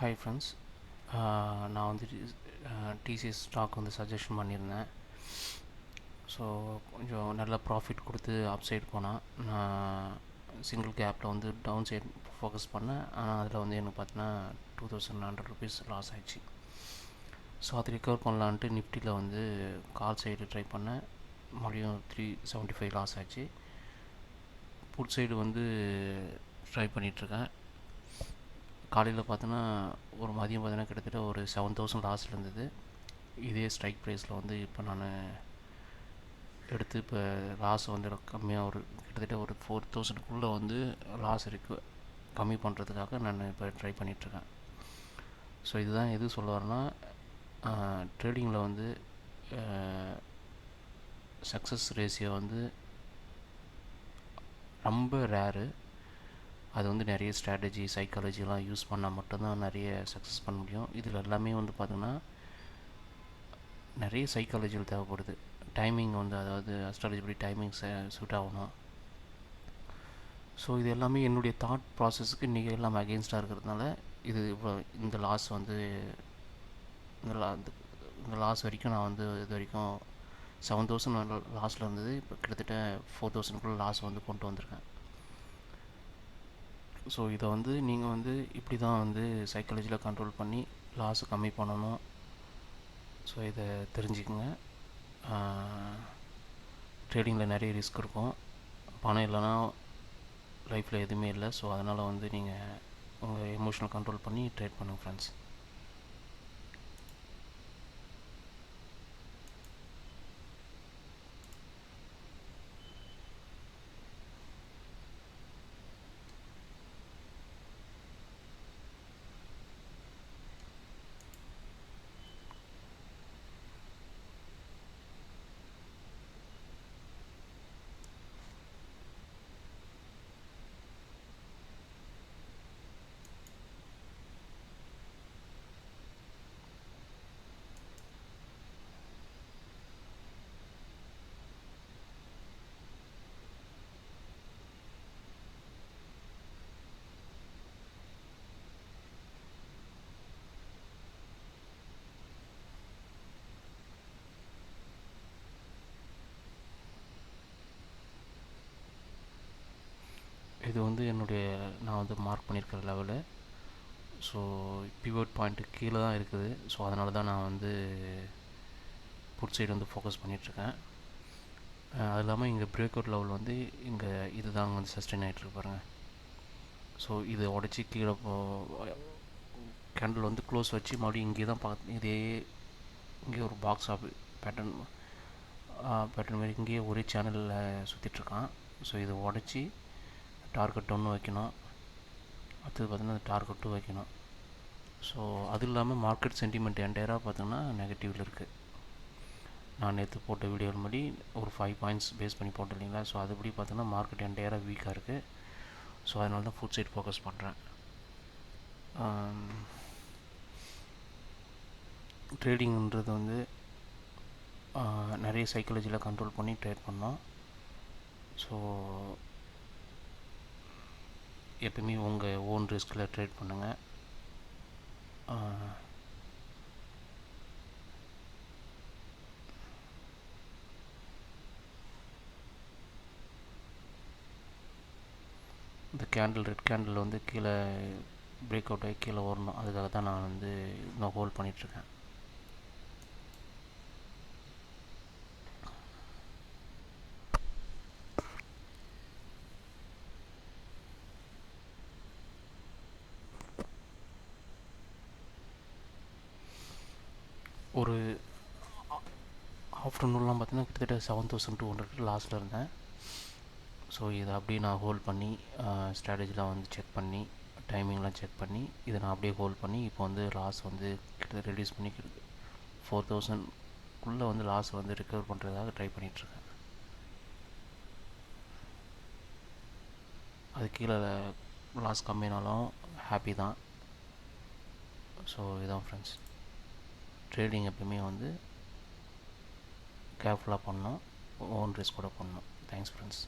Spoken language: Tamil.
ஹாய் ஃப்ரெண்ட்ஸ் uh, நான் வந்து uh, டிசிஎஸ் ஸ்டாக் வந்து சஜஷன் பண்ணியிருந்தேன். ஸோ கொஞ்சம் நல்ல ப்ராஃபிட் கொடுத்து அப் சைடு போனால் நான் சிங்கிள் கேப்பில் வந்து டவுன் சைடு ஃபோக்கஸ் பண்ணேன். ஆனால் அதில் வந்து எனக்கு பார்த்தீங்கன்னா two thousand hundred rupees loss ஆகிடுச்சு ஸோ அது ரிகவர் பண்ணலான்ட்டு நிஃப்டியில் வந்து கால் சைடு ட்ரை பண்ணேன். மறுபடியும் த்ரீ செவன்ட்டி ஃபைவ் லாஸ் ஆச்சு. புட் சைடு வந்து ட்ரை பண்ணிகிட்ருக்கேன் காலையில் பார்த்தோன்னா ஒரு மதியம் பார்த்தீங்கன்னா கிட்டத்தட்ட ஒரு செவன் தௌசண்ட் லாஸில் இருந்தது. இதே ஸ்ட்ரைக் ப்ரைஸில் வந்து இப்போ நான் எடுத்து இப்போ லாஸ் வந்து கம்மியாக ஒரு கிட்டத்தட்ட ஒரு ஃபோர் தௌசண்ட்குள்ளே வந்து லாஸ் இருக்குது கம்மி பண்ணுறதுக்காக நான் இப்போ ட்ரை பண்ணிகிட்ருக்கேன் ஸோ இதுதான் எது சொல்ல வரேன்னா ட்ரேடிங்கில் வந்து சக்ஸஸ் ரேஷியோ வந்து ரொம்ப ரேரு அது வந்து நிறைய ஸ்ட்ராட்டஜி சைக்காலஜிலாம் யூஸ் பண்ணால் மட்டும்தான் நிறைய சக்ஸஸ் பண்ண முடியும். இதில் எல்லாமே வந்து பார்த்திங்கன்னா நிறைய சைக்காலஜியில் தேவைப்படுது. டைமிங் வந்து அதாவது அஸ்ட்ராலஜி படி டைமிங் சூட் ஆகணும். ஸோ இது எல்லாமே என்னுடைய தாட் ப்ராசஸ்க்கு இன்றைக்கி எல்லாம் அகெயின்ஸ்டாக இருக்கிறதுனால இது இவ்வளோ இந்த லாஸ் வந்து இந்த லா இந்த லாஸ் வரைக்கும் நான் வந்து இது வரைக்கும் செவன் தௌசண்ட் லாஸில் இருந்தது. இப்போ கிட்டத்தட்ட ஃபோர் தௌசண்ட்குள்ளே லாஸ் வந்து கொண்டு வந்திருக்கேன். ஸோ இதை வந்து நீங்கள் வந்து இப்படி தான் வந்து சைக்காலஜியில் கண்ட்ரோல் பண்ணி லாஸை கம்மி பண்ணணும். ஸோ இதை தெரிஞ்சுக்கோங்க. ட்ரேடிங்கில் நிறைய ரிஸ்க் இருக்கும். பணம் இல்லைன்னா லைஃப்பில் எதுவுமே இல்லை. ஸோ அதனால் வந்து நீங்கள் உங்கள் எமோஷனல் கண்ட்ரோல் பண்ணி ட்ரேட் பண்ணுங்கள் ஃப்ரெண்ட்ஸ் இது வந்து என்னுடைய நான் வந்து மார்க் பண்ணியிருக்கிற லெவலு ஸோ பிவோட் பாயிண்ட்டு கீழே தான் இருக்குது. ஸோ அதனால தான் நான் வந்து புட் சைடு வந்து ஃபோக்கஸ் பண்ணிகிட்ருக்கேன் அது இல்லாமல் இங்கே பிரேக் அவுட் லெவல் வந்து இங்கே இது தான் வந்து சஸ்டெயின் ஆகிட்டுருக்கு பாருங்கள் ஸோ இதை உடச்சி கீழே கேண்டில் வந்து க்ளோஸ் வச்சு மறுபடியும் இங்கே தான் பார்த்து இதே இங்கே ஒரு பாக்ஸ் ஆஃப் பேட்டர்ன் பேட்டர்ன் மாதிரி இங்கேயே ஒரே சேனலில் சுற்றிட்டுருக்கான் ஸோ இதை உடச்சி டார்கெட் ஒன்று வைக்கணும். அடுத்தது பார்த்திங்கன்னா டார்கெட் டூ வைக்கணும். ஸோ அது இல்லாமல் மார்க்கெட் சென்டிமெண்ட் என்டையராக பார்த்திங்கன்னா நெகட்டிவில் இருக்குது நான் நேற்று போட்ட வீடியோ மாதிரி ஒரு ஃபைவ் பாயிண்ட்ஸ் பேஸ் பண்ணி போட்டேன் இல்லைங்களா ஸோ அதுபடி பார்த்தோன்னா மார்க்கெட் என்டையராக வீக்காக இருக்குது ஸோ அதனால தான் ஃபுட் சைட் ஃபோக்கஸ் பண்ணுறேன் ட்ரேடிங்கிறது வந்து நிறைய சைக்காலஜியில் கண்ட்ரோல் பண்ணி ட்ரேட் பண்ணோம். ஸோ எப்பயுமே உங்கள் ஓன் ரிஸ்கில் ட்ரேட் பண்ணுங்கள் இந்த கேண்டில் ரெட் கேண்டில் வந்து கீழே பிரேக் அவுட் ஆகி கீழே வரணும் அதுக்காக தான் நான் வந்து இன்னும் ஹோல்ட் பண்ணிகிட்ருக்கேன் ஒரு ஆஃப்டர்நூன்லாம் பார்த்தீங்கன்னா கிட்டத்தட்ட செவன் தௌசண்ட் டூ ஹண்ட்ரட் லாஸ்ட்டில் இருந்தேன். ஸோ இதை அப்படியே நான் ஹோல்ட் பண்ணி ஸ்ட்ராட்டஜிலாம் வந்து செக் பண்ணி டைமிங்லாம் செக் பண்ணி இதை நான் அப்படியே ஹோல்ட் பண்ணி இப்போ வந்து லாஸ் வந்து கிட்டத்தட்ட ரெடியூஸ் பண்ணி ஃபோர் தௌசண்ட்குள்ளே வந்து லாஸ் வந்து ரிகவர் பண்ணுறதுக்காக ட்ரை பண்ணிகிட்ருக்கேன் அது கீழே லாஸ் கம்மினாலும் ஹாப்பி தான். ஸோ இதுதான் ஃப்ரெண்ட்ஸ் ட்ரேடிங் எப்பயுமே வந்து கேர்ஃபுல்லாக பண்ணணும் ஓன் ரிஸ்க் கூட பண்ணணும். Thanks friends